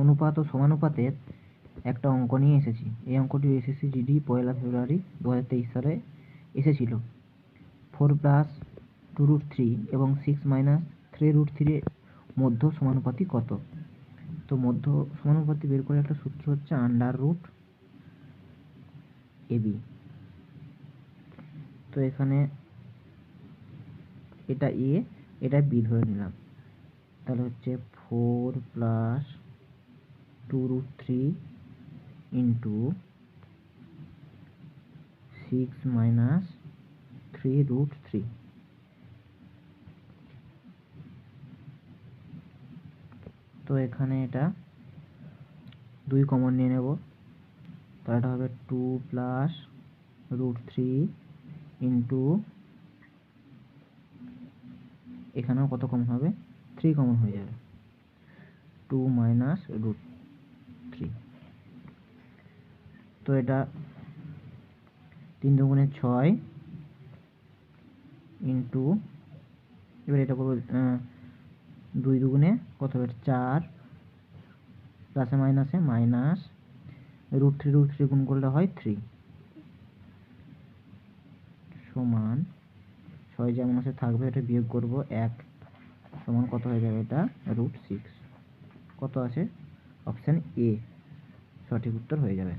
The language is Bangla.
অনুপাত ও সমানুপাতের একটা অঙ্ক নিয়ে এসেছি। এই অঙ্কটি এসএসসি জিডি পয়লা ফেব্রুয়ারি দু হাজার তেইশ সালে এসেছিল। Four plus two root three এবং সিক্স মাইনাস থ্রি রুট থ্রির মধ্য সমানুপাতি কত? তো মধ্য সমানুপাতি বের করে একটা সূত্র হচ্ছে আন্ডার রুট এবি তো এখানে এটা এ এটা বি ধরে নিলাম। তাহলে হচ্ছে four plus two root three into six minus three root three তো এখানে এটা দুই কমন নিয়ে নেব। তাহলে এটা হবে two plus root three into এখানেও কত কমন হবে? থ্রি কমন হয়ে যাবে। টু মাইনাস রুট থ্রি তো এটা তিন দুগুণে ছয় ইন্টু, এবার এটা করব দুই দুগুণে কত হবে? চার প্লাসে মাইনাসে minus root three root three গুণ করলে হয় থ্রি সমান ছয় যেমন আছে থাকবে, এটা বিয়োগ করব এক সমান কত হয়ে যাবে এটা? রুট সিক্স কত আছে? অপশান এ সঠিক উত্তর হয়ে যাবে।